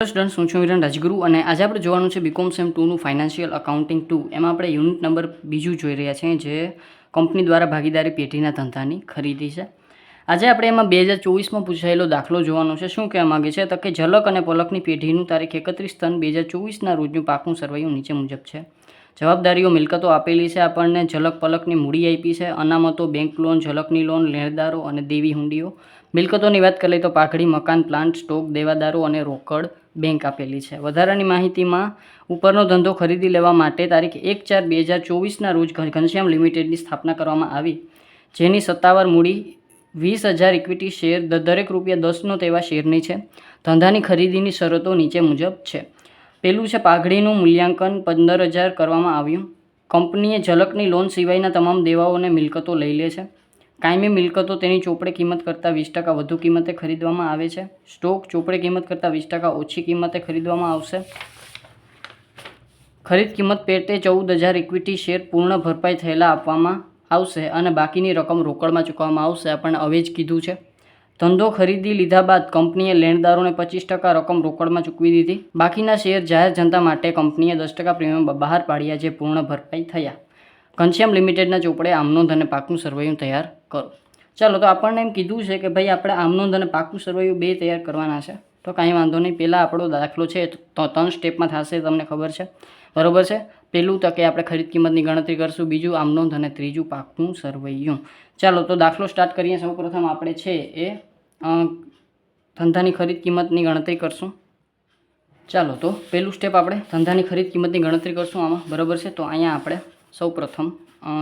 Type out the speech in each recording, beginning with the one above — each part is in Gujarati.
સ્ટુડન્ટ હું છું વિરન રાજગુરુ અને આજે આપણે જોવાનું છે બીકોમ સેમ ટુનું ફાઇનાન્શિયલ અકાઉન્ટિંગ ટુ એમાં આપણે યુનિટ નંબર બીજું જોઈ રહ્યા છીએ જે કંપની દ્વારા ભાગીદારી પેઢીના ધંધાની ખરીદી છે. આજે આપણે એમાં બે હજાર ચોવીસમાં પૂછાયેલો દાખલો જોવાનો છે. શું કહેવા માગે છે? તો કે ઝલક અને પલકની પેઢીનું તારીખ એકત્રીસ ત્રણ બે હજાર ચોવીસના રોજનું પાકનું સરવૈયું નીચે મુજબ છે. જવાબદારીઓ મિલકતો આપેલી છે. આપણને ઝલક પલકની મૂડી આપી છે. અનામતો બેંક લોન ઝલકની લોન લેણદારો અને દેવી હુંડીઓ. મિલકતોની વાત કરીએ તો પાઘડી, મકાન પ્લાન્ટ સ્ટોક દેવાદારો અને રોકડ. બેંક આપેલી છે. વધારાની માહિતીમાં ઉપરનો ધંધો ખરીદી લેવા માટે તારીખ એક ચાર બે હજાર ચોવીસના રોજ ઘનશ્યામ લિમિટેડની સ્થાપના કરવામાં આવી, જેની સત્તાવાર મૂડી વીસ હજાર ઇક્વિટી શેર દરેક રૂપિયા દસનો તેવા શેરની છે. ધંધાની ખરીદીની શરતો નીચે મુજબ છે. પેલું છે પાઘડીનું મૂલ્યાંકન પંદર હજાર કરવામાં આવ્યું. કંપનીએ ઝલકની લોન સિવાયના તમામ દેવાઓને મિલકતો લઈ લે છે. કાયમી મિલકતો તેની ચોપડે કિંમત કરતાં વીસ ટકા વધુ કિંમતે ખરીદવામાં આવે છે. સ્ટોક ચોપડે કિંમત કરતાં વીસ ટકા ઓછી કિંમતે ખરીદવામાં આવશે. ખરીદ કિંમત પેટે ચૌદ હજાર ઇક્વિટી શેર પૂર્ણ ભરપાઈ થયેલા આપવામાં આવશે અને બાકીની રકમ રોકડમાં ચૂકવવામાં આવશે આપણને હવે જ કીધું છે. ધંધો ખરીદી લીધા બાદ કંપનીએ લેણદારોને પચીસ ટકા રકમ રોકડમાં ચૂકવી દીધી. બાકીના શેર જાહેર જનતા માટે કંપનીએ દસ ટકા પ્રીમિયમ બહાર પાડ્યા જે પૂર્ણ ભરપાઈ થયા. ઘનશ્યામ લિમિટેડના ચોપડે આમનોંધ અને પાકનું સરવૈયું તૈયાર કરો. ચાલો, તો આપણને એમ કીધું છે કે ભાઈ આપણે આમનોંધ અને પાકનું સરવૈયું બે તૈયાર કરવાના છે. તો કાંઈ વાંધો નહીં, પહેલાં આપણો દાખલો છે, તો ત્રણ સ્ટેપમાં થશે તમને ખબર છે. બરાબર છે? પહેલું તકે આપણે ખરીદ કિંમતની ગણતરી કરશું, બીજું આમનોંધ અને ત્રીજું પાકનું સરવૈયું. ચાલો, તો દાખલો સ્ટાર્ટ કરીએ. સૌપ્રથમ આપણે છે એ ધંધાની ખરીદ કિંમતની ગણતરી કરશું. ચાલો, તો પહેલું સ્ટેપ આપણે ધંધાની ખરીદ કિંમતની ગણતરી કરશું આમાં. બરાબર છે? તો અહીંયા આપણે સૌપ્રથમ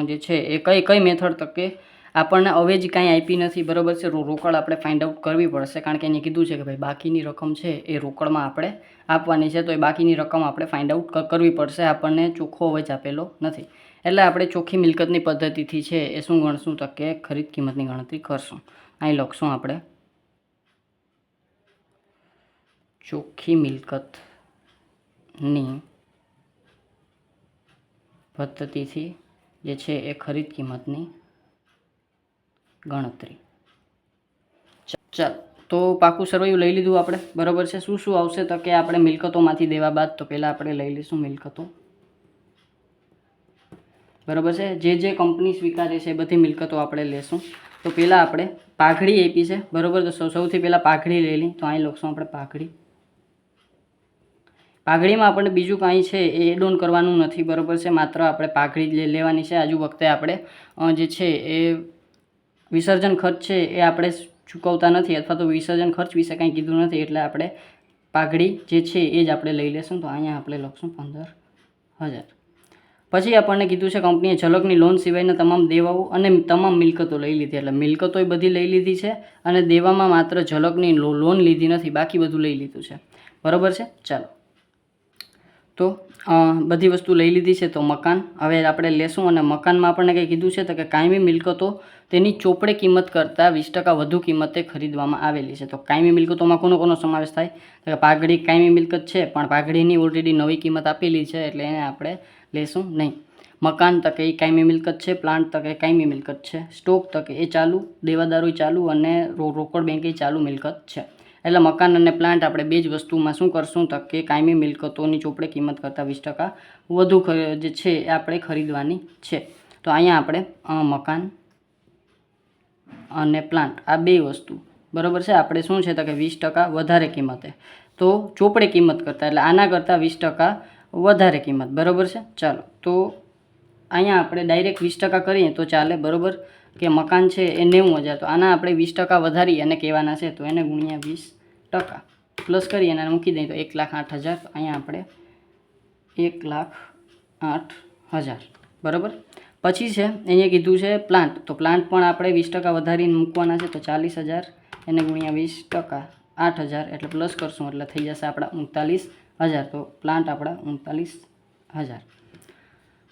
જે છે એ કઈ કઈ મેથડ તકે આપણને અવેજી કાંઈ આપી નથી, બરાબર છે? રોકડ આપણે ફાઇન્ડ આઉટ કરવી પડશે. કારણ કે એને કીધું છે કે ભાઈ બાકીની રકમ છે એ રોકડમાં આપણે આપવાની છે, તો એ બાકીની રકમ આપણે ફાઇન્ડ આઉટ કરવી પડશે. આપણને ચોખ્ખો અવેજ આપેલો નથી. એટલે આપણે ચોખ્ખી મિલકતની પદ્ધતિથી છે એ શું ગણશું તો કે ખરીદ કિંમતની ગણતરી કરશું. અહીં લખશું આપણે. ચોખ્ખી મિલકતની પદ્ધતિથી જે છે એ ખરીદ કિંમતની ગણતરી. ચાલ, તો પાકું સરવૈયું લઈ લીધું આપણે. બરાબર છે? શું શું આવશે તો કે આપણે મિલકતોમાંથી દેવા બાદ તો પહેલાં આપણે લઈ લઈશું મિલકતો. બરાબર છે? જે જે કંપની સ્વીકારે છે એ બધી મિલકતો આપણે લેશું. તો પહેલાં આપણે પાઘડી આપી છે. બરાબર? તો સૌથી પહેલાં પાઘડી લઈ લઈ તો અહીં લખશું આપણે પાઘડી. પાઘડીમાં આપણને બીજું કાંઈ છે એ એડ ઓન કરવાનું નથી, બરાબર છે? માત્ર આપણે પાઘડી જ લઈ લેવાની છે. આજુ વખતે આપણે જે છે એ વિસર્જન ખર્ચ છે એ આપણે ચૂકવતા નથી અથવા તો વિસર્જન ખર્ચ વિશે કાંઈ કીધું નથી એટલે આપણે પાઘડી જે છે એ જ આપણે લઈ લેશું. તો અહીંયા આપણે લખશું પંદર હજાર. પછી આપણને કીધું છે કંપનીએ ઝલકની લોન સિવાયના તમામ દેવાઓ અને તમામ મિલકતો લઈ લીધી. એટલે મિલકતો એ બધી લઈ લીધી છે અને દેવામાં માત્ર ઝલકની લોન લીધી નથી, બાકી બધું લઈ લીધું છે. બરાબર છે? ચાલો. તો બધી વસ્તુ લઈ લીધી છે તો મકાન. હવે આપણે લેશું અને મકાનમાં આપણને કંઈ કીધું છે તો કે કાયમી મિલકતો, તેની ચોપડે કિંમત કરતાં વીસ ટકા વધુ કિંમતે ખરીદવામાં આવેલી છે. તો કાયમી મિલકતોમાં કોનો કોનો સમાવેશ થાય? તો કે પાઘડી કાયમી મિલકત છે, પણ પાઘડીની ઓલરેડી નવી કિંમત આપેલી છે એટલે એને આપણે લેશું નહીં. મકાન તકે એ કાયમી મિલકત છે, પ્લાન્ટ તકે કાયમી મિલકત છે, સ્ટોક તકે એ ચાલુ દેવાદારો ચાલુ અને રોકડ બેંક એ ચાલુ મિલકત છે. એટલે મકાન અને પ્લાન્ટ આપણે બે જ વસ્તુમાં શું કરશું? તો કે કાયમી મિલકતોની ચોપડે કિંમત કરતાં વીસ ટકા વધુ જે છે એ આપણે ખરીદવાની છે. તો અહીંયા આપણે મકાન અને પ્લાન્ટ આ બે વસ્તુ. બરાબર છે? આપણે શું છે? તો કે વીસ ટકા વધારે કિંમતે. તો ચોપડે કિંમત કરતાં, એટલે આના કરતાં વીસ ટકા વધારે કિંમત. બરાબર છે? ચાલો. તો અહીંયા આપણે ડાયરેક્ટ વીસ ટકા કરીએ તો ચાલે. બરાબર? કે મકાન છે એ નેવું હજાર, તો આના આપણે વીસ ટકા વધારી અને કહેવાના છે, તો એને ગુણ્યા વીસ ટકા. પ્લસ કરી અને મૂકી દઈએ તો એક લાખ આઠ હજાર અહીંયા આપણે એક લાખ આઠ હજાર. બરાબર? પછી છે અહીંયા કીધું છે પ્લાન્ટ તો પ્લાન્ટ પણ આપણે વીસ ટકા વધારીને મૂકવાના છે, તો ચાલીસ હજાર, એને ગુણ્યા વીસ ટકા આઠ હજાર, એટલે પ્લસ કરશું, એટલે થઈ જશે આપણા ઉનતાલીસ હજાર. તો પ્લાન્ટ આપણા ઉનતાલીસ હજાર.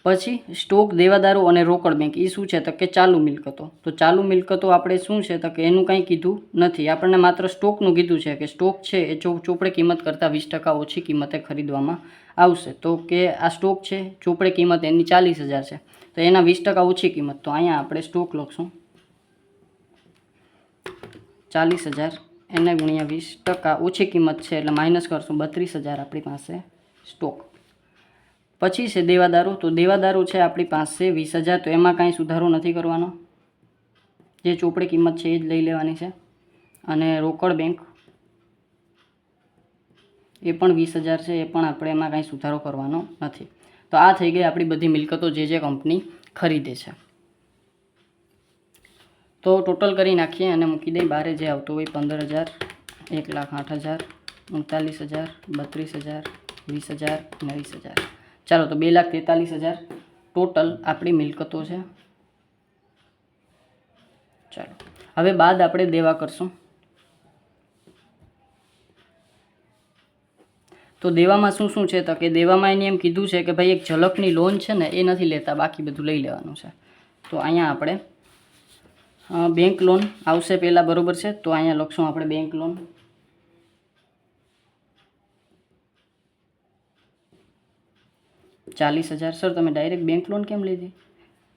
પછી સ્ટોક દેવાદારો અને રોકડ બેંક એ શું છે? તો કે ચાલુ મિલકતો. તો ચાલુ મિલકતો આપણે શું છે? તો કે એનું કંઈ કીધું નથી. આપણને માત્ર સ્ટોકનું કીધું છે કે સ્ટોક છે એ ચો, ચોપડે કિંમત કરતાં વીસ ટકા ઓછી કિંમતે ખરીદવામાં આવશે. તો કે આ સ્ટોક છે, ચોપડે કિંમત એની ચાલીસ હજાર છે. તો એના વીસ ટકા ઓછી કિંમત. તો અહીંયા આપણે સ્ટોક લખશું. ચાલીસ હજાર એને ગુણ્યા વીસ ટકા ઓછી કિંમત છે એટલે માઇનસ કરશું બત્રીસ હજાર આપણી પાસે સ્ટોક. પછી છે દેવાદારો. તો દેવાદારો છે આપણી પાસે વીસ હજાર. તો એમાં કાંઈ સુધારો નથી કરવાનો. જે ચોપડી કિંમત છે એ જ લઈ લેવાની છે. અને રોકડ બેંક એ પણ વીસ હજાર છે. એ પણ આપણે એમાં કાંઈ સુધારો કરવાનો નથી. તો આ થઈ ગઈ આપણી બધી મિલકતો જે જે કંપની ખરીદે છે. તો ટોટલ કરી નાખીએ અને મૂકી દઈએ. બારે જે આવતો હોય પંદર હજાર, એક લાખ આઠ હજાર, ઉનતાલીસ હજાર, બત્રીસ હજાર, વીસ હજાર ને વીસ હજાર. ચાલો તો બે લાખ તેતાલીસ હજાર ટોટલ આપણી મિલકતો છે. ચાલો. હવે બાદ આપણે દેવા કરશું. તો દેવામાં શું શું છે તો કે દેવામાં એને એમ કીધું છે કે ભાઈ એક ઝલકની લોન છે ને એ નથી લેતા, બાકી બધું લઈ લેવાનું છે. તો અહીંયા આપણે બેંક લોન આવશે પહેલાં બરોબર છે. તો અહીંયા લખશું આપણે બેંક લોન ચાલીસ હજાર. સર તમે ડાયરેક્ટ બેંક લોન કેમ લીધી?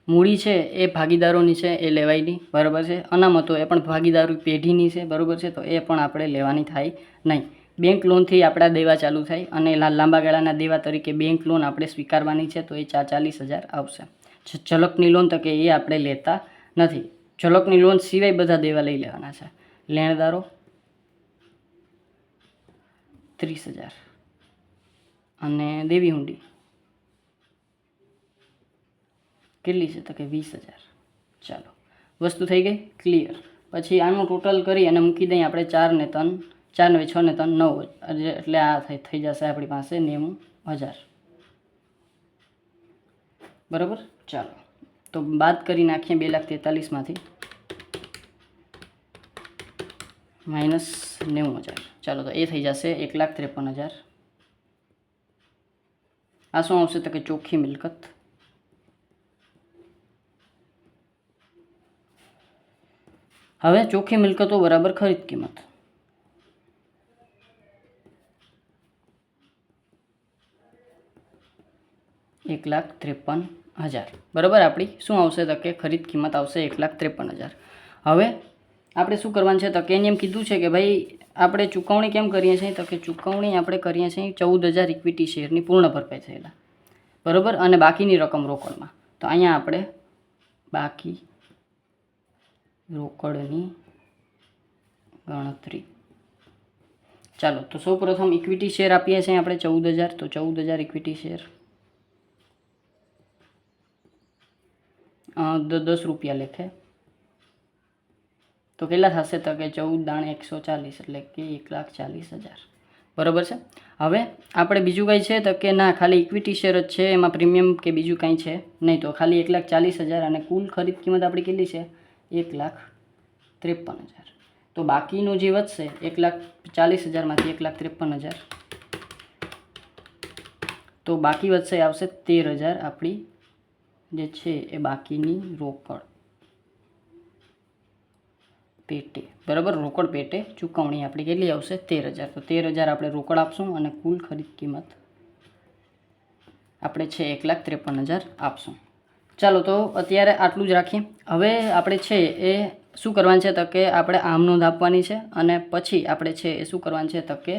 મૂડી છે, એ ભાગીદારોની છે, એ લેવાય નહીં બરાબર છે? અનામતો એ પણ ભાગીદારો પેઢીની છે, બરાબર છે? તો એ પણ આપણે લેવાની થાય નહીં. બેંક લોનથી આપણા દેવા ચાલુ થાય અને લાંબા ગાળાના દેવા તરીકે બેંક લોન આપણે સ્વીકારવાની છે, તો એ ચા, ચાલીસ હજાર આવશે. ઝલકની લોન તો કે એ આપણે લેતા નથી. ઝલકની લોન સિવાય બધા દેવા લઈ લેવાના છે. લેણદારો, ત્રીસ હજાર. અને દેવી હુંડી. કેટલી છે તો કે વીસ હજાર. ચાલો, વસ્તુ થઈ ગઈ ક્લિયર પછી આનું ટોટલ કરી અને મૂકી દઈએ આપણે ચાર ને ત્રણ, ચાર ને છ ને ત્રણ, નવ. એટલે- આ થઈ જશે આપણી પાસે નેવું હજાર. બરાબર? ચાલો, તો બાદ કરી નાખીએ બે લાખ તેતાલીસમાંથી. માઇનસ નેવું હજાર. ચાલો, તો એ થઈ જશે એક લાખ ત્રેપન હજાર. આ શું આવશે તો કે ચોખ્ખી મિલકત. હવે ચોખ્ખી મિલકતો બરાબર ખરીદ કિંમત. એક લાખ ત્રેપન હજાર. બરાબર? આપણી શું આવશે તો કે ખરીદ કિંમત આવશે એક લાખ ત્રેપન હજાર. હવે આપણે શું કરવાનું છે? તો કે એમ કીધું છે કે ભાઈ, આપણે ચૂકવણી કેમ કરીએ છીએ? તો કે ચૂકવણી આપણે કરીએ છીએ ચૌદ હજાર ઇક્વિટી શેરની પૂર્ણ ભરપાઈ થયેલા. બરાબર? અને બાકીની રકમ રોકડમાં. તો અહીંયા આપણે બાકી રોકડની ગણતરી. ચાલો, તો સૌ પ્રથમ ઇક્વિટી શેર આપીએ છીએ આપણે ચૌદ હજાર. તો ચૌદ હજાર ઇક્વિટી શેર દસ રૂપિયા લેખે. તો કેટલા થશે? તો કે ચૌદ દાણ એકસો ચાલીસ, એટલે કે એક લાખ ચાલીસ હજાર. બરાબર છે? હવે આપણે બીજું કંઈ છે? તો કે ના, ખાલી ઇક્વિટી શેર જ છે, એમાં પ્રીમિયમ કે બીજું કંઈ છે નહીં. તો ખાલી એક લાખ ચાલીસ હજાર અને કુલ ખરીદ કિંમત આપણી કેટલી છે? એક લાખ ત્રેપન હજાર. તો બાકીનું જે વધશે, એક લાખ ચાલીસ હજારમાંથી એક લાખ ત્રેપન હજાર. તો બાકી વધશે, આવશે તેર હજાર આપણી જે છે એ બાકીની રોકડ. પેટે, બરાબર? રોકડ પેટે ચૂકવણી આપણી કેટલી આવશે? તેર હજાર. તો તેર હજાર આપણે રોકડ આપશું અને કુલ ખરીદ કિંમત આપણે છે એક લાખ ત્રેપન હજાર આપશું. ચાલો તો અત્યારે આટલું જ રાખીએ. હવે આપણે છે એ શું કરવાનું છે તો કે આપણે આમ નોંધ આપવાની છે અને પછી આપણે છે એ શું કરવાનું છે તો કે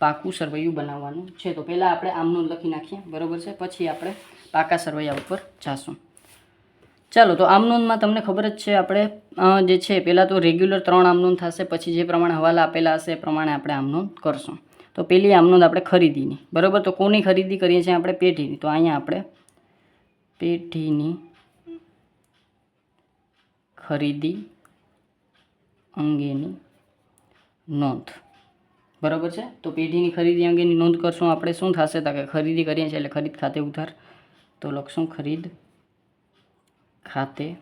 પાકું સરવૈયું બનાવવાનું છે. તો પહેલાં આપણે આમ નોંધ લખી નાખીએ. બરાબર છે? પછી આપણે પાકા સરવૈયા ઉપર જાશું. ચાલો તો આમનોંધમાં તમને ખબર જ છે આપણે જે છે પહેલાં તો રેગ્યુલર ત્રણ આમનોંધ થશે, પછી જે પ્રમાણે હવાલા આપેલા હશે એ પ્રમાણે આપણે આમનોંધ કરશું. તો પહેલી આમનોંધ આપણે ખરીદીની. બરાબર? તો કોની ખરીદી કરીએ છીએ આપણે? પેઢીની. તો અહીંયા આપણે પેઢીની ખરીદી અંગેની નોંધ. બરાબર છે? તો પેઢીની ખરીદી અંગેની નોંધ કરશું આપણે. શું થશે તો કે ખરીદી કરીએ છીએ એટલે ખરીદ ખાતે ઉધાર. તો લખશું ખરીદ ખાતે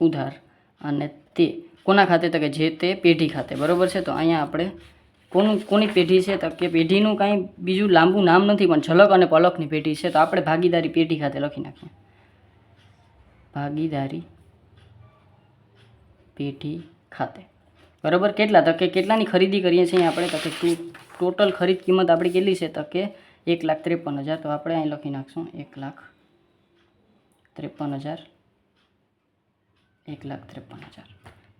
ઉધાર. અને તે કોના ખાતે તો કે જે તે પેઢી ખાતે. બરાબર છે? તો અહીંયા આપણે કોનું કોની પેઢી છે? તો કે પેઢીનું કાંઈ બીજું લાંબુ નામ નથી, પણ ઝલક અને પલકની પેઢી છે. તો આપણે ભાગીદારી પેઢી ખાતે લખી નાખીએ. ભાગીદારી પેઢી ખાતે. બરાબર? કેટલા? તો કે કેટલાની ખરીદી કરીએ છીએ આપણે? તો કે ટોટલ ખરીદ કિંમત આપણી કેટલી છે? તો કે એક લાખ ત્રેપન હજાર. તો આપણે અહીં લખી નાખશું. એક લાખ ત્રેપન હજાર. એક લાખ ત્રેપન હજાર.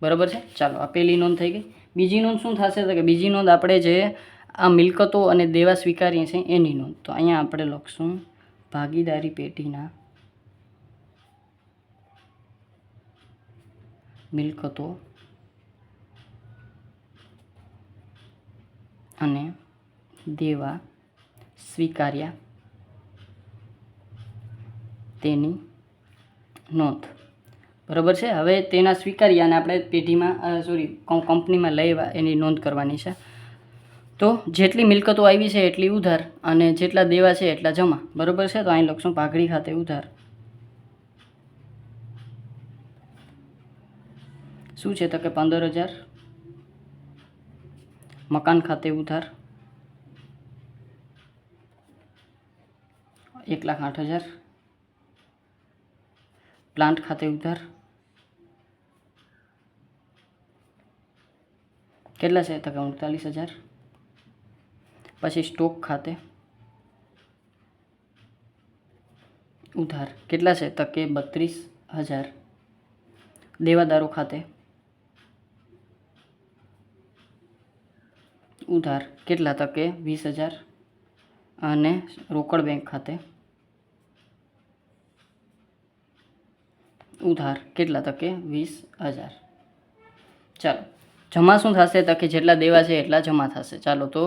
બરાબર છે? ચાલો, આ પહેલી નોંધ થઈ ગઈ. બીજી નોંધ શું થશે? તો કે બીજી નોંધ આપણે જે આ મિલકતો અને દેવા સ્વીકારીએ છીએ એની નોંધ. તો અહીંયા આપણે લખશું ભાગીદારી પેટીના મિલકતો અને દેવા સ્વીકાર્યા તેની નોંધ. બરાબર છે? હવે તેના સ્વીકારી અને આપણે પેઢીમાં સોરી કંપનીમાં લેવા એની નોંધ કરવાની છે. તો જેટલી મિલકતો આવી છે એટલી ઉધાર અને જેટલા દેવા છે એટલા જમા. બરાબર છે? તો અહીં લખશું પાઘડી ખાતે ઉધાર. શું છે તો કે પંદર હજાર? મકાન ખાતે ઉધાર. એક લાખ આઠ હજાર. પ્લાન્ટ ખાતે ઉધાર. કેટલા છે તો કે ઉડતાલીસ હજાર? પછી સ્ટોક ખાતે. ઉધાર, કેટલા છે તો કે બત્રીસ હજાર? દેવાદારો ખાતે. ઉધાર, કેટલા તકે વીસ હજાર? અને રોકડ બેંક ખાતે. ઉધાર, કેટલા તકે વીસ હજાર? ચાલો જમા શું થશે તો કે જેટલા દેવા છે એટલા જમા થશે. ચાલો તો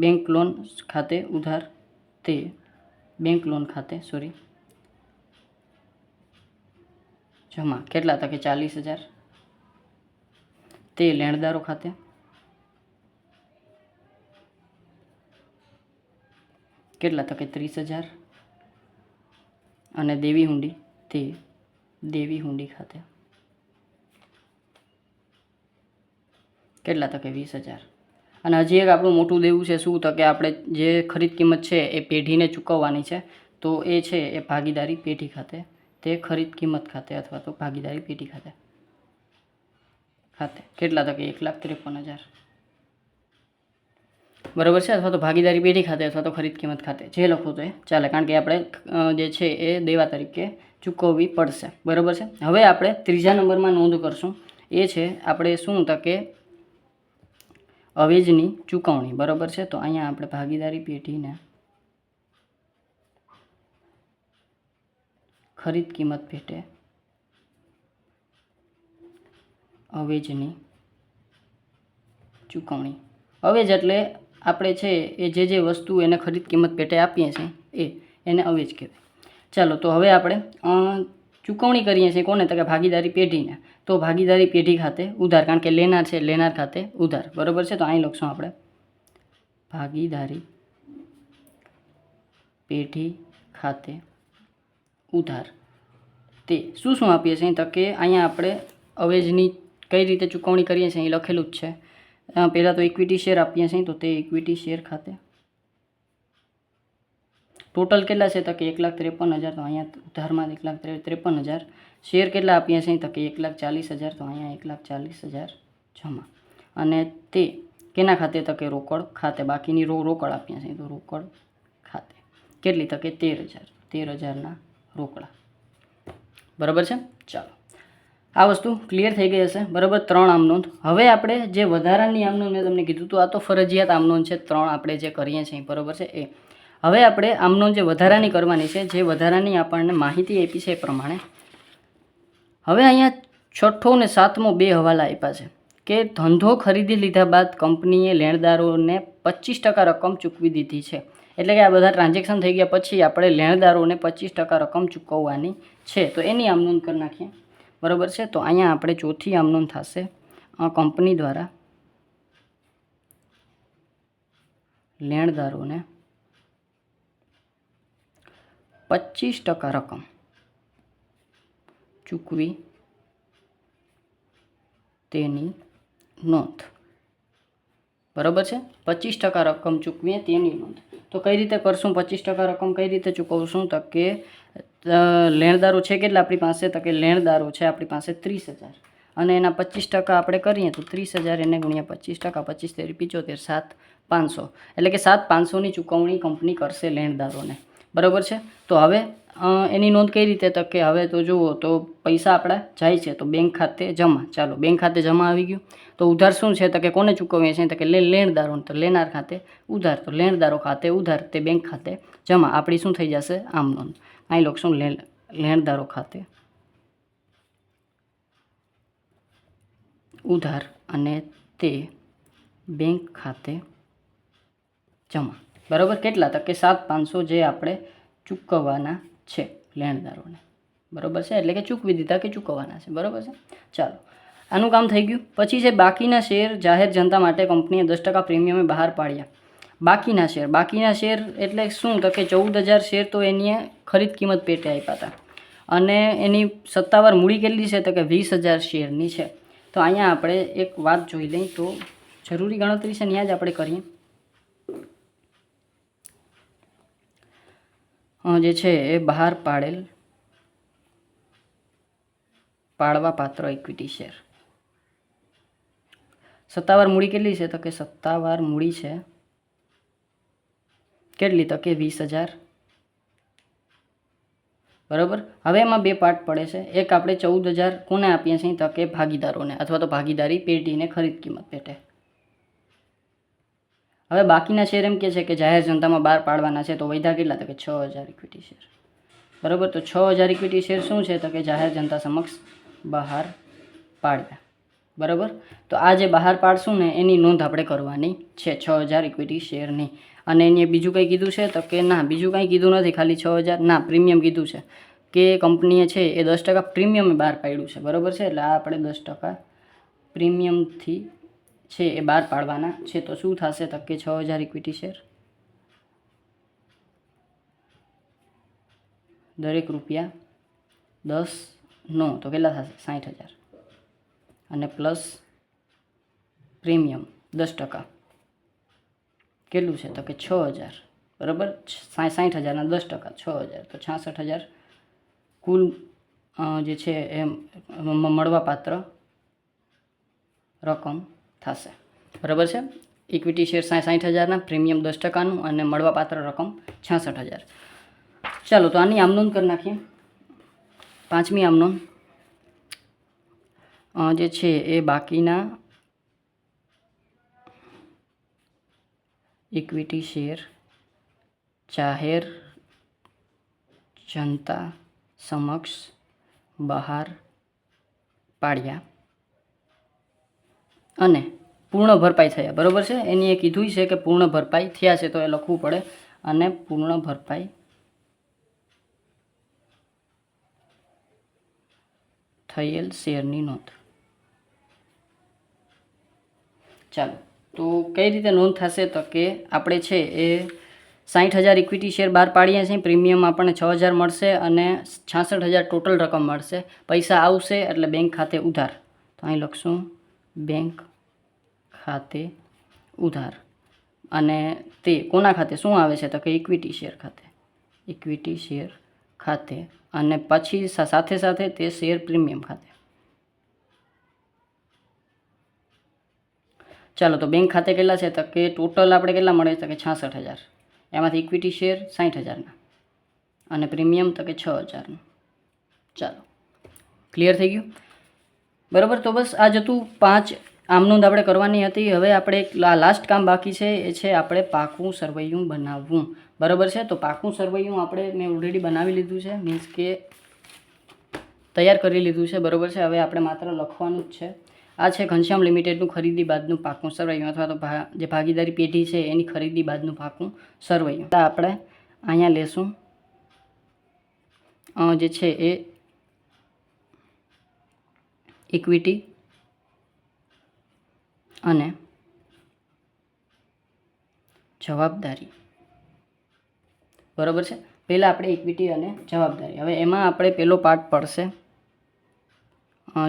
બેંક લોન ખાતે ઉધાર તે બેંક લોન ખાતે સોરી જમા, કેટલા તકે ચાલીસ હજાર? તે લેણદારો ખાતે. કેટલા તકે ત્રીસ હજાર? અને દેવી હુંડી, તે દેવી હુંડી ખાતે. કેટલા તકે વીસ હજાર? અને હજી એક આપણું મોટું દેવું છે શું? તો કે આપણે જે ખરીદ કિંમત છે એ પેઢીને ચૂકવવાની છે. તો એ છે એ ભાગીદારી પેઢી ખાતે. તે ખરીદ કિંમત ખાતે અથવા તો ભાગીદારી પેઢી ખાતે. ખાતે. કેટલા તકે? એક લાખ ત્રેપન હજાર. બરાબર છે? અથવા તો ભાગીદારી પેઢી ખાતે અથવા તો ખરીદ કિંમત ખાતે. જે લખો તો એ ચાલે. કારણ કે આપણે જે છે એ દેવા તરીકે ચૂકવવી પડશે. બરાબર છે? હવે આપણે ત્રીજા નંબરમાં નોંધ કરશું. એ છે આપણે શું તો કે અવેજની ચૂકવણી, બરાબર છે? તો અહીંયા આપણે ભાગીદારી પેઢીને ખરીદ કિંમત પેટે અવેજની ચૂકવણી. અવેજ એટલે આપણે છે એ જે જે વસ્તુ એને ખરીદ કિંમત પેટે આપીએ છીએ, એ એને અવેજ કહેવાય. ચાલો, તો હવે આપણે ચૂકવણી કરીએ છીએ કોને? તો કે ભાગીદારી પેઢીને. તો ભાગીદારી પેઢી ખાતે ઉધાર, કારણ કે લેનાર છે, લેનાર ખાતે ઉધાર. બરાબર છે? તો અહીં લખશું આપણે. ભાગીદારી પેઢી ખાતે ઉધાર. તે શું શું આપીએ છીએ? તો કે અહીંયા આપણે અવેજની કઈ રીતે ચૂકવણી કરીએ છીએ, અહીં લખેલું જ છે. પહેલાં તો ઇક્વિટી શેર આપીએ છીએ, તો તે ઇક્વિટી શેર ખાતે ટોટલ કેટલા છે તો કે એક લાખ ત્રેપન હજાર તો અહીંયા ઉધારમાં એક લાખ ત્રે- ત્રેપન હજાર. શેર કેટલા આપીએ છીએ તો કે એક લાખ ચાલીસ હજાર તો અહીંયા એક લાખ ચાલીસ હજાર જમા. અને તે કેના ખાતે તો કે રોકડ ખાતે, બાકીની રો રોકડ આપ્યા છીએ તો રોકડ ખાતે. કેટલી તો કે તેર હજાર. તેર હજારના રોકડા. બરાબર છે? ચાલો. આ વસ્તુ ક્લિયર થઈ ગઈ હશે. બરાબર ત્રણ આમનોંધ હવે આપણે જે વધારાની આમનોંધ મેં તમને કીધું હતું, આ તો ફરજિયાત આમનોંધ છે. ત્રણ આપણે જે કરીએ છીએ બરાબર છે? એ હવે આપણે આમનો જે વધારાની કરવાની છે, જે વધારાની આપણને માહિતી આપી છે એ પ્રમાણે, હવે અહીંયા છઠ્ઠો ને સાતમો બે હવાલા આપ્યા છે કે ધંધો ખરીદી લીધા બાદ કંપનીએ લેણદારોને પચીસ ટકા રકમ ચૂકવી દીધી છે. એટલે કે આ બધા ટ્રાન્ઝેક્શન થઈ ગયા પછી આપણે લેણદારોને પચીસ ટકા રકમ ચૂકવવાની છે. તો એની આમ કરી નાખીએ. બરાબર છે? તો અહીંયા આપણે ચોથી આમ થશે કંપની દ્વારા લેણદારોને પચીસ ટકા રકમ. ચૂકવી તેની નોંધ. બરાબર છે? પચીસ ટકા રકમ ચૂકવીએ તેની નોંધ. તો કઈ રીતે કરશું? પચીસ ટકા રકમ કઈ રીતે ચૂકવશું? તો કે લેણદારો છે કેટલા આપણી પાસે? તો કે લેણદારો છે આપણી પાસે ત્રીસ હજાર. અને એના પચીસ ટકા આપણે કરીએ તો ત્રીસ હજાર એને ગુણ્યા પચીસ ટકા, પચીસ તેરી પિચોતેર, સાત પાંચસો. એટલે કે સાત પાંચસોની ચૂકવણી કંપની કરશે લેણદારોને. બરાબર છે? તો હવે એની નોંધ કઈ રીતે તો કે હવે તો જુઓ, તો પૈસા આપણા જાય છે, તો બેંક ખાતે જમા. ચાલો, બેંક ખાતે જમા આવી ગયું. તો ઉધાર શું છે? તો કે કોને ચૂકવીએ છીએ? તો કે લેણદારો તો લેનાર ખાતે ઉધાર. તો લેણદારો ખાતે ઉધાર, તે બેંક ખાતે જમા. આપણી શું થઈ જશે? આમ નોંધ. અહીં લોકો શું લેણદારો ખાતે. ઉધાર અને તે બેંક ખાતે જમા. બરાબર? કેટલા તો કે સાત પાંચસો જે આપણે ચૂકવવાના છે લેણદારોને. બરાબર છે? એટલે કે ચૂકવી દીધા કે ચૂકવવાના છે. બરાબર છે? ચાલો. આનું કામ થઈ ગયું. પછી છે બાકીના શેર જાહેર જનતા માટે કંપનીએ દસ ટકા પ્રીમિયમે બહાર પાડ્યા. બાકીના શેર. બાકીના શેર એટલે શું? તો કે ચૌદ હજાર શેર તો એની ખરીદ કિંમત પેટે આપ્યા હતા અને એની સત્તાવાર મૂડી કેટલી છે? તો કે વીસ હજાર શેરની છે. તો અહીંયા આપણે એક વાત જોઈ લઈએ તો જરૂરી ગણતરી છે ત્યાં જ આપણે કરીએ. જે છે એ બહાર પાડેલ, પાડવા પાત્ર ઇક્વિટી શેર સત્તાવાર મૂડી કેટલી છે? તો કે સત્તાવાર મૂડી છે કેટલી? તો કે વીસ હજાર. બરાબર? હવે એમાં બે પાર્ટ પડે છે. એક આપણે ચૌદ હજાર કોને આપીએ છીએ? તો કે ભાગીદારોને, અથવા તો ભાગીદારી પેટીને ખરીદ કિંમત પેટે હવે બાકીના શેર એમ કે છે કે જાહેર જનતામાં બહાર પાડવાના છે, તો વૈધા કેટલા? તો કે છ હજાર ઇક્વિટી શેર બરાબર? તો છ હજાર ઇક્વિટી શેર શું છે? તો કે જાહેર જનતા સમક્ષ બહાર પાડ્યા. બરાબર? તો આ જે બહાર પાડશું ને, એની નોંધ આપણે કરવાની છે છ હજાર ઇક્વિટી શેરની અને એને બીજું કંઈ કીધું છે? તો કે ના, બીજું કંઈ કીધું નથી, ખાલી છ હજાર. ના, પ્રીમિયમ કીધું છે કે કંપનીએ છે એ દસ ટકા પ્રીમિયમે બહાર પાડ્યું છે. બરાબર છે? એટલે આ આપણે દસ ટકા પ્રીમિયમથી છે એ બહાર પાડવાના છે, તો શું થશે તો કે છ હજાર ઇક્વિટી શેર દરેક રૂપિયા દસ નો, તો કેટલા થશે? સાઠ હજાર. અને પ્લસ પ્રીમિયમ દસ ટકા. કેટલું છે? તો કે છ હજાર. બરાબર? સાઠ હજારના દસ ટકા. છ હજાર. તો છાસઠ હજાર. કુલ જે છે એ મળવાપાત્ર રકમ થશે. બરાબર છે? ઇક્વિટી શેર સાઠ હજારના પ્રીમિયમ દસ ટકાનું અને મળવાપાત્ર રકમ છાસઠ હજાર. ચાલો, તો આની આમનોંધ કરી નાખીએ. પાંચમી આમનોંધ જે છે એ બાકીના ઇક્વિટી શેર જાહેર, જનતા સમક્ષ બહાર પાડ્યા. અને પૂર્ણ ભરપાઈ થયા, બરાબર છે? એની એ કીધું છે કે પૂર્ણ ભરપાઈ થયા છે, તો એ લખવું પડે. અને પૂર્ણ ભરપાઈ થયેલ શેરની નોંધ. ચાલો, તો કઈ રીતે નોંધ થશે તો કે આપણે છે એ સાઠ હજાર ઇક્વિટી શેર બહાર પાડીએ છીએ પ્રીમિયમ આપણને છ હજાર મળશે અને છાસઠ હજાર ટોટલ રકમ મળશે. પૈસા આવશે એટલે બેંક ખાતે ઉધાર. તો અહીં લખશું બેંક ખાતે ઉધાર. અને તે કોના ખાતે? શું આવે છે? તો કે ઇક્વિટી શેર ખાતે. ઇક્વિટી શેર ખાતે. અને પછી સાથે સાથે તે શેર પ્રીમિયમ ખાતે. ચાલો, તો બેંક ખાતે કેટલા છે? તો કે ટોટલ આપણે કેટલા મળે? તો કે છાસઠ હજાર. એમાંથી ઇક્વિટી શેર સાઠ હજારના. અને પ્રીમિયમ તો કે છ હજારનું. ચાલો. ક્લિયર થઈ ગયું? બરાબર? તો બસ આ જતું પાંચ આમનોંધ આપણે કરવાની હતી. હવે આપણે એક લાસ્ટ કામ બાકી છે, એ છે આપણે પાકું સરવૈયું બનાવવું. બરાબર છે? તો પાકું સરવૈયું આપણે મેં ઓલરેડી બનાવી લીધું છે મીન્સ કે તૈયાર કરી લીધું છે. બરાબર છે? હવે આપણે માત્ર લખવાનું જ છે. આ છે ઘનશ્યામ લિમિટેડનું ખરીદી બાદનું પાકું સરવૈયું અથવા તો જે ભાગીદારી પેઢી છે, એની ખરીદી બાદનું પાકું સરવૈયું. આપણે અહીંયા લેશું. જે છે એ ઇક્વિટી અને જવાબદારી. બરાબર છે? પહેલાં આપણે ઇક્વિટી અને જવાબદારી. હવે એમાં આપણે પહેલો પાર્ટ પડશે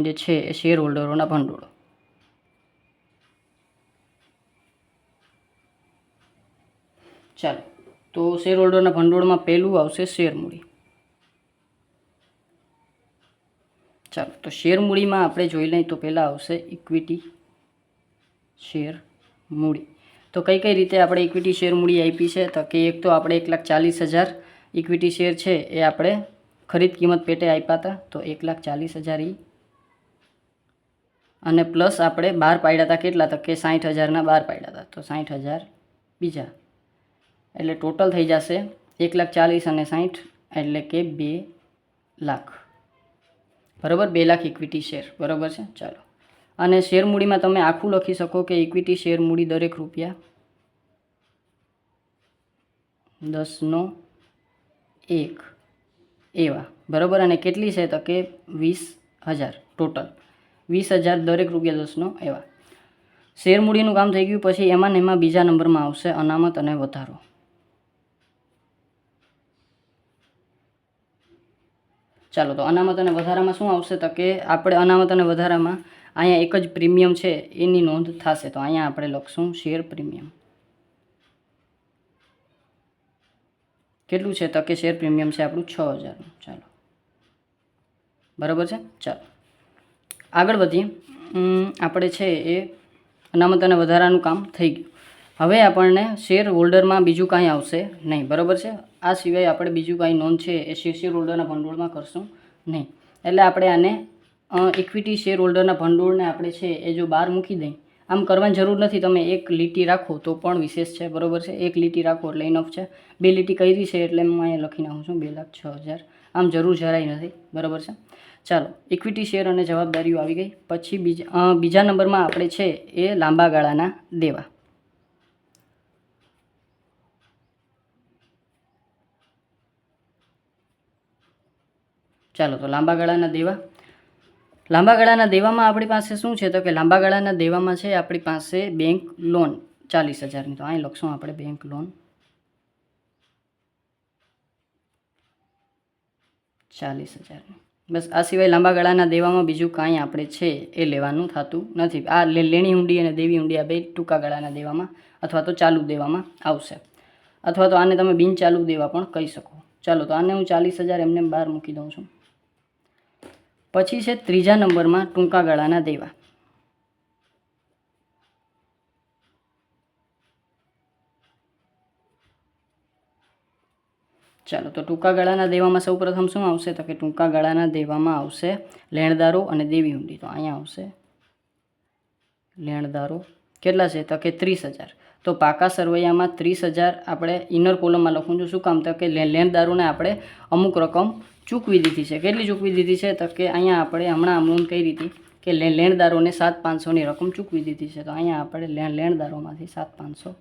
જે છે એ શેર હોલ્ડરોના ભંડોળો. ચાલો, તો શેર હોલ્ડરના ભંડોળમાં પહેલું આવશે શેર મૂડી. ચાલો, તો શેર મૂડીમાં આપણે જોઈ લઈએ તો પહેલાં આવશે ઇક્વિટી શેર મૂડી. તો કઈ કઈ રીતે આપણે ઇક્વિટી શેર મૂડી આપી છે? તો કે એક તો આપણે એક લાખ ચાલીસ હજાર ઇક્વિટી શેર છે એ આપણે ખરીદ કિંમત પેટે આપ્યા હતા, તો એક લાખ ચાલીસ હજાર એ અને પ્લસ આપણે બાર પાડ્યા હતા કેટલા? તક કે સાઠ હજારના બાર પાડ્યા હતા, તો સાઠ હજાર બીજા. એટલે ટોટલ થઈ જશે એક લાખ ચાલીસ અને સાઠ એટલે કે બે લાખ. બરાબર? બે લાખ ઇક્વિટી શેર બરાબર છે? ચાલો. અને શેર મૂડીમાં તમે આખું લખી શકો કે ઇક્વિટી શેર મૂડી દરેક રૂપિયા. દસનો એક. એવા. બરાબર? અને કેટલી છે તો કે વીસ હજાર ટોટલ. વીસ હજાર દરેક રૂપિયા દસનો, એવા. શેર મૂડીનું કામ થઈ ગયું, પછી એમાં ને એમાં બીજા નંબરમાં આવશે અનામત અને વધારો. ચાલો, તો અનામત અને વધારામાં શું આવશે તો કે આપણે અનામત અને વધારામાં અહીંયા એક જ પ્રીમિયમ છે, એની નોંધ થશે. તો અહીંયા આપણે લખશું શેર પ્રીમિયમ. કેટલું છે તો કે શેર પ્રીમિયમ છે આપણું છ હજારનું? ચાલો. બરાબર છે? ચાલો. આગળ વધીએ. આપણે છે એ અનામત અને વધારાનું કામ થઈ ગયું. હવે આપણને શેર હોલ્ડરમાં બીજું કાંઈ આવશે નહીં. બરાબર છે? આ સિવાય આપણે બીજું કાંઈ નોંધ છે એ શેર હોલ્ડરના ભંડોળમાં કરશું નહીં. એટલે આપણે આને ઇક્વિટી શેર હોલ્ડરના ભંડોળને આપણે છે એ જો બહાર મૂકી દઈ, આમ કરવાની જરૂર નથી. તમે એક લીટી રાખો તો પણ વિશેષ છે, બરોબર છે? એક લીટી રાખો એટલે ઇનફ છે. બે લીટી કરી છે એટલે હું અહીંયા લખી નાખું છું, બે લાખ છ હજાર. આમ જરૂર જરાય નથી, બરાબર છે? ચાલો ઇક્વિટી શેર અને જવાબદારીઓ આવી ગઈ. પછી બીજા બીજા નંબરમાં આપણે છે એ લાંબા ગાળાના દેવા. ચાલો, તો લાંબા ગાળાના દેવા. લાંબા ગાળાના દેવામાં આપણી પાસે શું છે? તો કે લાંબા ગાળાના દેવામાં છે આપણી પાસે બેંક લોન ચાલીસ હજારની. તો અહીં લખશું આપણે બેંક લોન. ચાલીસ હજારની. બસ આ સિવાય લાંબા ગાળાના દેવામાં બીજું કાંઈ આપણે છે એ લેવાનું થતું નથી. આ લેણી ઊંડી અને દેવી ઊંડી આ બે ટૂંકા ગાળાના દેવામાં અથવા તો ચાલુ દેવામાં આવશે. અથવા તો આને તમે બિન ચાલુ દેવા પણ કહી શકો. ચાલો, તો આને હું ચાલીસ હજાર એમને બહાર મૂકી દઉં છું. પછી છે ત્રીજા નંબરમાં ટૂંકા ગાળાના દેવા. ચાલો, તો ટૂંકા ગાળાના દેવામાં સૌપ્રથમ શું આવશે? તો કે ટૂંકા ગાળાના દેવામાં આવશે લેણદારો અને દેવી હુંડી તો અહીંયા આવશે લેણદારો. કેટલા છે? તો કે ત્રીસ હજાર. તો પાકા સરવૈયામાં ત્રીસ હજાર આપણે ઇનર કોલમમાં લખું છું. શું કામ? તો કે લેણદારોને આપણે અમુક રકમ ચૂકવી દીધી છે. કેટલી ચૂકવી દીધી છે? તો કે અહીંયા આપણે હમણાં નોંધ કહી હતી કે લેણદારોને સાત પાંચસોની રકમ ચૂકવી દીધી છે. તો અહીંયા આપણે લેણદારોમાંથી સાત પાંચસો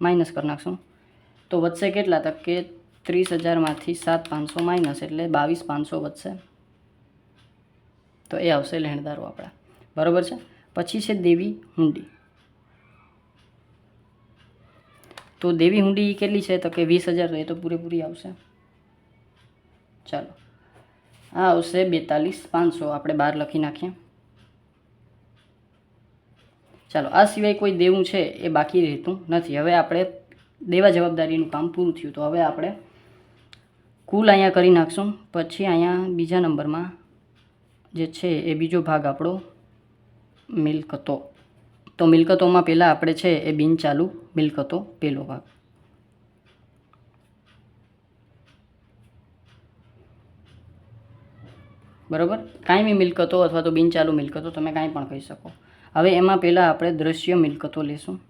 માઇનસ કરી નાખશું. તો વધશે કેટલા? તક કે ત્રીસ હજારમાંથી સાત પાંચસો માઇનસ એટલે બાવીસ પાંચસો વધશે. તો એ આવશે લેણદારો આપણા. બરાબર છે? પછી છે દેવી હુંડી. તો દેવી હુંડી કેટલી છે? તો કે વીસ હજાર એ તો પૂરેપૂરી આવશે. ચાલો. આ આવશે બેતાલીસ, પાંચસો. આપણે બહાર લખી નાખીએ. ચાલો, આ સિવાય કોઈ દેવું છે એ બાકી રહેતું નથી. હવે આપણે દેવા જવાબદારીનું કામ પૂરું થયું. તો હવે આપણે કુલ અહીંયા કરી નાખશું. પછી અહીંયા બીજા નંબરમાં જે છે એ બીજો ભાગ આપણો મિલકતો. તો મિલકતોમાં પહેલાં આપણે છે એ બિનચાલુ મિલકતો, પહેલો ભાગ. બરાબર? કાયમી મિલકતો અથવા તો બિનચાલુ મિલકતો તમે કાંઈ પણ કહી શકો. હવે એમાં પહેલાં આપણે દ્રશ્ય મિલકતો લેશું.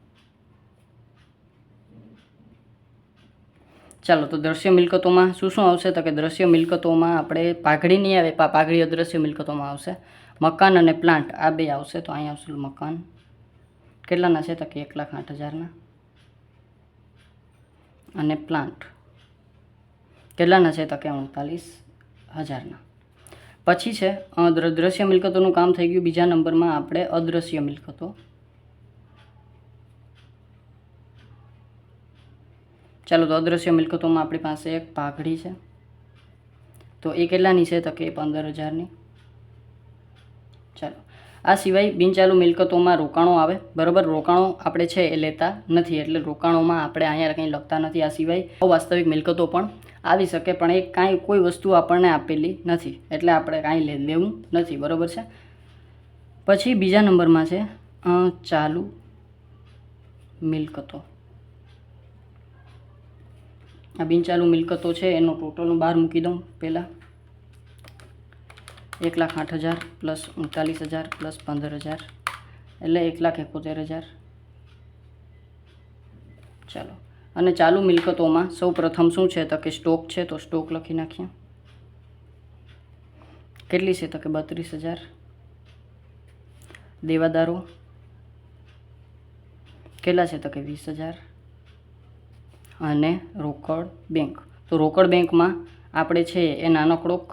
ચાલો, તો દ્રશ્ય મિલકતોમાં શું શું આવશે? તો કે દ્રશ્ય મિલકતોમાં આપણે પાઘડી નહીં આવે પાઘડી અદ્રશ્ય મિલકતોમાં આવશે. મકાન અને પ્લાન્ટ, આ બે આવશે. તો અહીં આવશે મકાન. કેટલાના છે? તો કે એક લાખ આઠ હજારના. અને પ્લાન્ટ. કેટલાના છે? તો કે ઉણતાલીસ હજારના. પછી છે દ્રશ્ય મિલકતોનું કામ થઈ ગયું. બીજા નંબરમાં આપણે અદ્રશ્ય મિલકતો. ચાલો તો અદ્રશ્ય મિલકતોમાં આપણી પાસે એક પાઘડી છે. તો એ કેટલાની છે? તો કે પંદર હજારની. ચાલો. આ સિવાય બિનચાલુ મિલકતોમાં રોકાણો આવે. બરાબર, રોકાણો આપણે છે એ લેતા નથી, એટલે રોકાણોમાં આપણે અહીંયા કંઈ લખતા નથી. આ સિવાય વાસ્તવિક મિલકતો પણ આવી શકે, પણ એ કાંઈ કોઈ વસ્તુ આપણને આપેલી નથી, એટલે આપણે કાંઈ લેવું નથી. બરાબર છે? પછી બીજા નંબરમાં છે ચાલુ મિલકતો. આ બિનચાલુ મિલકતો છે, એનો ટોટલનું બહાર મૂકી દઉં પહેલાં. એક લાખ આઠ હજાર પ્લસ ઉનતાલીસ હજાર પ્લસ પંદર હજાર એટલે એક લાખ એકોતેર હજાર. ચાલો. અને ચાલુ મિલકતોમાં સૌ પ્રથમ શું છે તો કે સ્ટોક છે તો સ્ટોક લખી નાખ્યા કેટલી છે તો કે બત્રીસ હજાર. દેવાદારો. કેટલા છે તો કે વીસ હજાર. અને રોકડ બેંક. તો રોકડ બેંકમાં આપણે છે એ નાનકડોક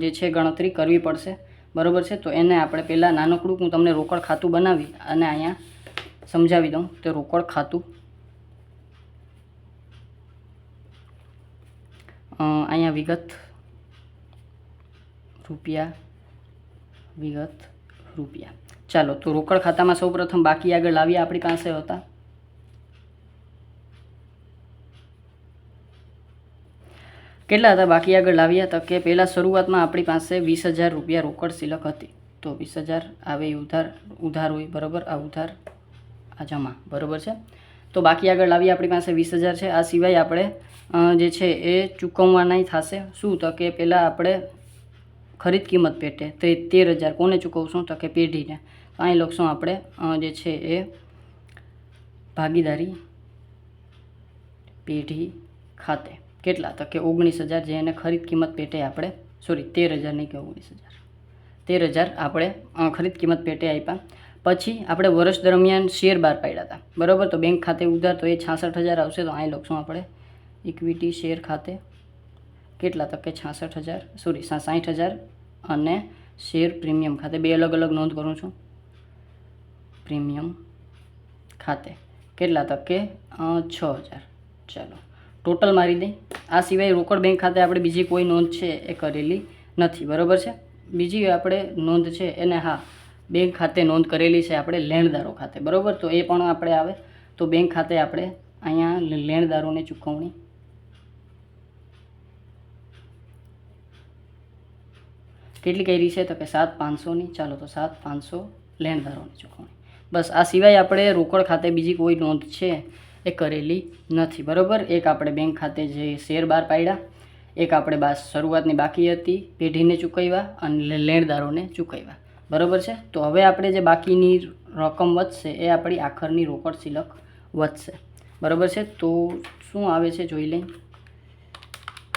જે છે ગણતરી કરવી પડશે. બરાબર છે? તો એને આપણે પહેલાં નાનકડું હું તમને રોકડ ખાતું બનાવી અને અહીંયા સમજાવી દઉં તો રોકડ ખાતું. અહીંયા વિગત રૂપિયા વિગત રૂપિયા. ચાલો, તો રોકડ ખાતામાં સૌપ્રથમ બાકી આગળ લાવીએ આપણી પાસે હતા. કેટલા હતા? બાકી આગળ લાવ્યા હતા કે પહેલાં શરૂઆતમાં આપણી પાસે વીસ હજાર રૂપિયા રોકડ સિલક હતી. તો વીસ હજાર આવે ઉધાર ઉધાર હોય, બરાબર? આ ઉધાર, આ જમા, બરાબર છે? તો બાકી આગળ લાવીએ આપણી પાસે વીસ હજાર છે. આ સિવાય આપણે જે છે એ ચૂકવવાનાય થશે. શું? તો કે પહેલાં આપણે ખરીદ કિંમત પેટે. તે તેર હજાર. કોને ચૂકવશું? તો કે પેઢીને. તો અહીં લખશું આપણે જે છે એ ભાગીદારી પેઢી ખાતે. કેટલા? તો કે ઓગણીસ હજાર જે એને ખરીદ કિંમત પેટે આપણે સોરી તેર હજાર નહીં કે ઓગણીસ હજાર. તેર હજાર આપણે ખરીદ કિંમત પેટે આપ્યા પછી આપણે વર્ષ દરમિયાન શેર બહાર પાડ્યા હતા બરાબર? તો બેંક ખાતે ઉધાર તો એ છાસઠ હજાર આવશે, તો અહીં લખશું આપણે. ઇક્વિટી શેર ખાતે કેટલા? તો કે છાસઠ હજાર સોરી સાઠ હજાર અને શેર પ્રીમિયમ ખાતે. બે અલગ અલગ નોંધ કરું છું. પ્રીમિયમ ખાતે. કેટલા? તકે છ હજાર. ચાલો. ટોટલ મારી દઈ આ સિવાય રોકડ બેંક ખાતે આપણે બીજી કોઈ નોંધ છે એ કરેલી નથી. બરાબર છે? બીજી આપણે નોંધ છે એને હા, બેંક ખાતે નોંધ કરેલી છે આપણે લેણદારો ખાતે. બરાબર? તો એ પણ આપણે આવે. તો બેંક ખાતે આપણે અહીંયા લેણદારોને ચૂકવણી. કેટલી કરી છે? તો કે સાત પાંચસોની. ચાલો તો સાત પાંચસો લેણદારોની ચૂકવણી. બસ આ સિવાય આપણે રોકડ ખાતે બીજી કોઈ નોંધ છે એ કરેલી નથી, બરાબર? એક આપણે બેંક ખાતે જે શેર બહાર પાડ્યા, એક આપણે બા, શરૂઆતની બાકી હતી, પેઢીને ચૂકવ્યા અને લેણદારોને ચૂકવ્યા, બરાબર છે? તો હવે આપણે જે બાકીની રકમ વધશે એ આપણી આખરની રોકડ સિલક વધશે, બરાબર છે? તો શું આવે છે જોઈ લઈ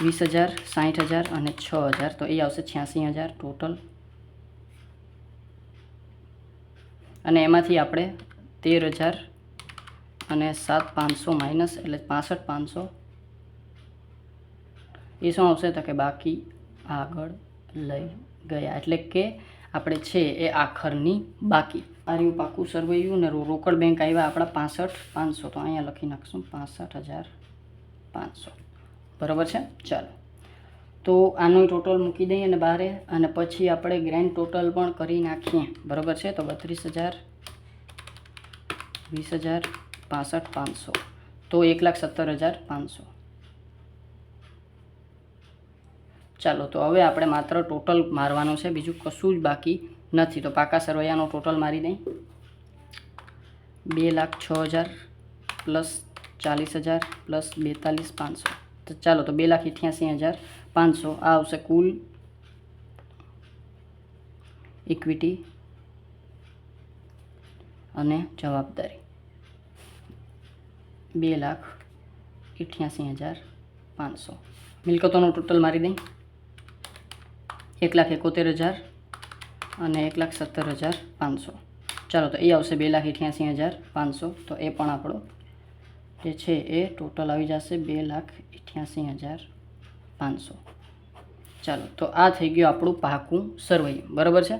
વીસ હજાર, સાઠ હજાર અને છ હજાર, તો એ આવશે છ્યાસી હજાર ટોટલ. અને એમાંથી આપણે તેર હજાર અને સાત પાંચસો માઇનસ એટલે પાસઠ પાંચસો. એ શું આવશે તો કે બાકી આગળ લઈ ગયા. એટલે કે આપણે છે એ આખરની બાકી. આ રહ્યું પાકું સરવૈયું ને રોકડ બેંક આવ્યા આપણા પાસઠ પાંચસો. તો અહીંયા લખી નાખશું પાસઠ હજાર પાંચસો. બરાબર છે? ચાલો. તો આનું ટોટલ મૂકી દઈએ અને બારે અને પછી આપણે ગ્રેન્ડ ટોટલ પણ કરી નાખીએ. બરાબર છે? તો બત્રીસ હજાર, વીસ હજાર પાસઠ પાંચસો. તો એક લાખ સત્તર હજાર પાંચસો. ચાલો, તો હવે આપણે માત્ર ટોટલ મારવાનું છે, બીજું કશું જ બાકી નથી. તો પાકા સરવૈયાનો ટોટલ મારી દઈ. બે લાખ છ હજાર પ્લસ ચાલીસ હજાર પ્લસ બેતાલીસ પાંચસો. તો ચાલો, તો બે લાખ અઠ્યાસી હજાર પાંચસો. આ આવશે કુલ ઇક્વિટી અને જવાબદારી. બે લાખ અઠ્યાસી હજાર પાંચસો. મિલકતોનો ટોટલ મારી દઈ. એક લાખ એકોતેર હજાર અને એક લાખ સત્તર હજાર પાંચસો. ચાલો તો એ આવશે બે લાખ અઠ્યાસી હજાર પાંચસો. તો એ પણ આપણો જે છે એ ટોટલ આવી જશે બે લાખ અઠ્યાસી હજાર પાંચસો. ચાલો તો આ થઈ ગયું આપણું પાકું સર્વૈયું બરાબર છે?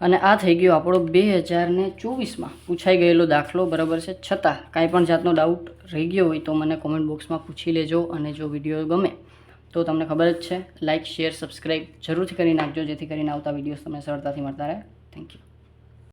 અને આ થઈ ગયો આપણો બે હજાર ને ચોવીસમાં. પૂછાઈ ગયેલો દાખલો બરાબર છે. છતાં કાંઈ પણ જાતનો ડાઉટ રહી ગયો હોય તો મને કોમેન્ટ બોક્સમાં પૂછી લેજો અને જો વીડિયો ગમે તો તમને ખબર જ છે. લાઇક શેર સબસ્ક્રાઈબ જરૂરથી કરી નાખજો જેથી કરીને આવતા વિડીયોઝ તમને સરળતાથી મળતા રહે. Thank you